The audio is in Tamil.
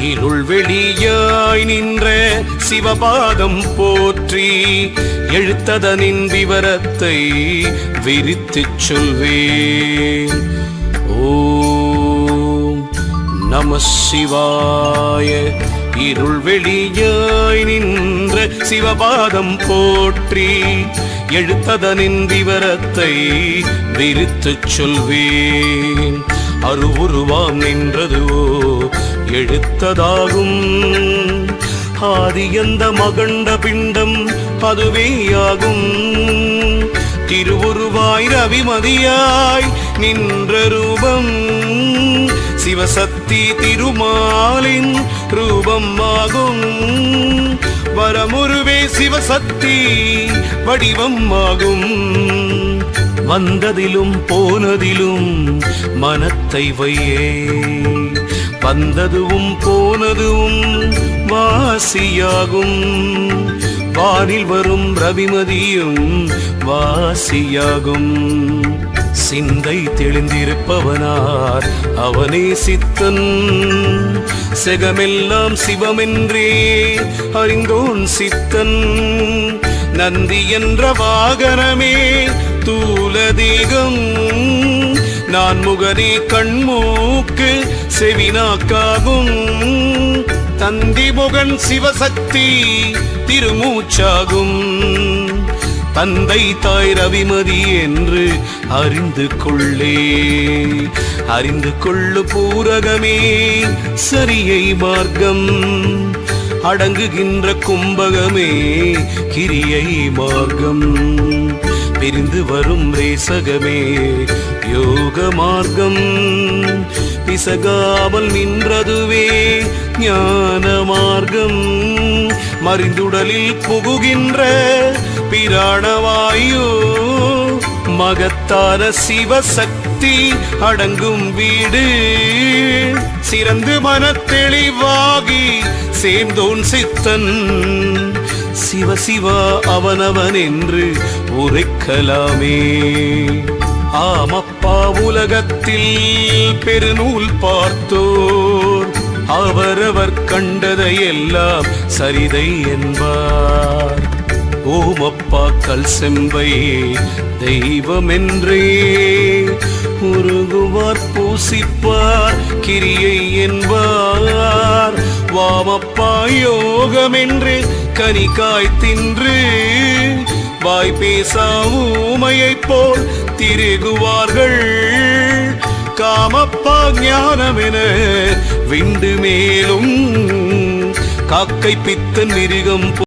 இருள் வெளியாய் நின்ற சிவபாதம் போற்றி எழுத்ததனின் விவரத்தை விரித்துச் சொல்வேன். ஓம் நம சிவாய. இருள் வெளியாய் நின்ற சிவபாதம் போற்றி எழுத்ததனின் விவரத்தை விரித்துச் சொல்வேன். அருவுருவாம் நின்றதுவோ எழுத்ததாகும். ஆதி எந்த மகண்ட பிண்டம் அதுவேயாகும். திருவுருவாய் ரவிமதியாய் நின்ற ரூபம் சிவசக்தி திருமாலின் ரூபம் ஆகும் வரமுருவே சிவசக்தி வடிவம் ஆகும் வந்ததிலும் போனதிலும் மனத்தை வையே. வந்ததுவும் போனதுவும் வாசியாகும். வானில் வரும் ரவிமதியும் வாசியாகும். சிந்தை தெளிந்திருப்பவனார் அவனே சித்தன். செகமெல்லாம் சிவமென்றே அறிந்தோன் சித்தன். நந்தி என்ற வாகனமே தூலதேகம். நான் முகனே கண்மூக்கு செவினாக்காகும். தந்தி முகன் சிவசக்தி திருமூச்சாகும். தந்தை தாய் ரவிமதி என்று அறிந்து கொள்ளே. அறிந்து கொள்ளு பூரகமே சரியை மார்க்கம். அடங்குகின்ற கும்பகமே கிரியை மார்க்கம். பிரிந்து வரும் ரேசகமே யோக மார்க்கம் பிசகாமல் நின்றதுவே ஞான மார்க்கம் மறிந்துடலில் புகுகின்ற பிராணவாயு மகத்தான சிவசக்தி அடங்கும் வீடு. சிறந்து மனத்தெளிவாகி சேர்ந்தோன் சித்தன். சிவசிவா அவனவன் என்று உரைக்கலாமே. ஆமப்பா உலகத்தில் பெருநூல் பார்த்தோர். அவரவர் கண்டதை எல்லாம் சரிதை என்பார். ஓமப்பா கல் செம்பை தெய்வமென்றே. உருகுவார் பூசிப்பார் கிரியை என்பார். வாமப்பா யோகமென்று கனிக்காய் தின்று. வாய் பேசா ஊமையைப் போல் திருகுவார்கள். காமப்பா ஞானமென விண்டு மேலும் காக்கை பித்தன் மிருகம்